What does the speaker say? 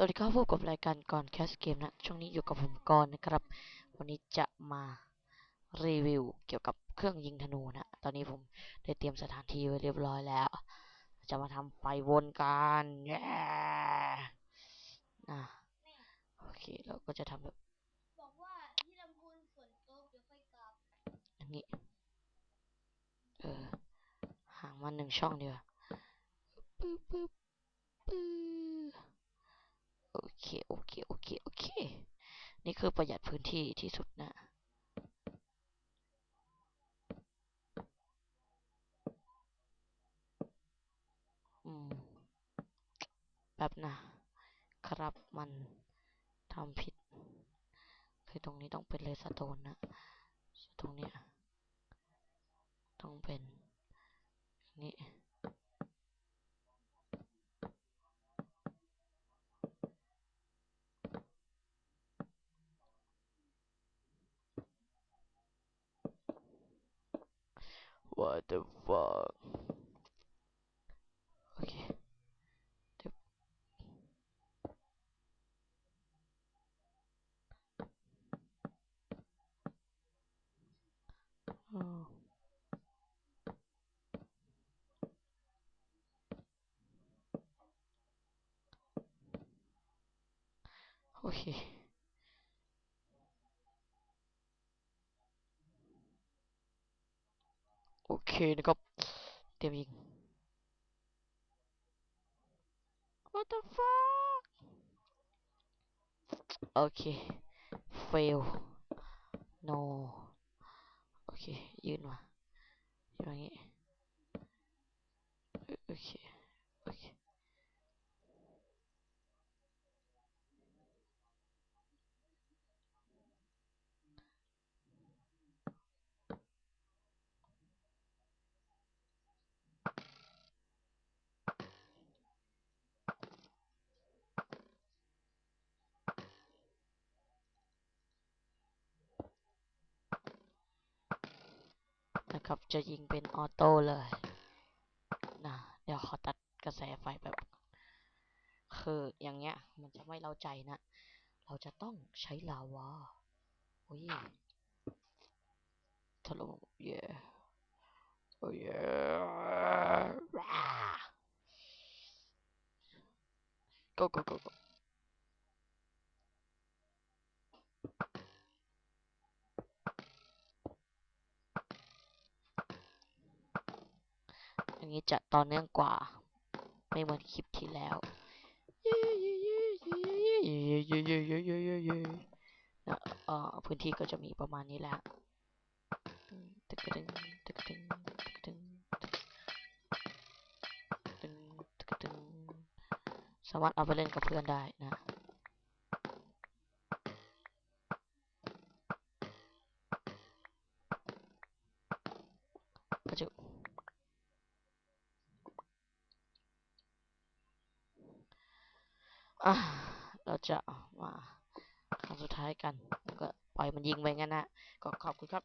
สวัสดีครับพบกับรายการก่อนแคสเกมนะ ช่วงนี้อยู่กับผมก่อนนะครับ วันนี้จะมารีวิวเกี่ยวกับเครื่องยิงธนูนะ ตอนนี้ผมได้เตรียมสถานที่ไว้เรียบร้อยแล้ว จะมาทำไฟวนกันเย้นะโอเคเราก็จะทำแบบบอกว่าที่ลำพูนฝนตกเดี๋ยวค่อยกลับอันนี้ เออ ห่างมาหนึ่งช่องเดียวปึ๊บปึ๊บปึ๊บโอเค โอเค โอเค โอเค นี่คือประหยัดพื้นที่ที่สุดนะอืมแบบนะครับมันทำผิด คือตรงนี้ต้องเป็นเลสโตนนะ ตรงเนี้ยต้องเป็นนี้ What the fuck โอเคเดี๋ยวอ้าว โอเคโอเคนะครับ เตรียมยิง What the fuck โอเค fail no โอเค ยืนมายืนมาอย่างงี้โอเค โอเค นะ ครับจะยิงเป็นออโต้เลยนะเดี๋ยวขอตัดกระแสไฟแบบคืออย่างเงี้ย มันจะไม่เล้าใจนะ เราจะต้องใช้ลาวาโอ้ยถล่มเย่โอ้ยว้า go go go go อย่างนี้จะต่อเนื่องกว่า ไม่เหมือนคลิปที่แล้วนะเอ่อพื้นที่ก็จะมีประมาณนี้แหละตึกกระดึงตึกกระดึงตึกกระดึงตึกตึกตึงสามารถเอาไปเล่นกับเพื่อนได้นะก็จ อะเราจะมาครั้งสุดท้ายกันแล้วก็ปล่อยมันยิงไปงั้นนะก็ขอบคุณครับ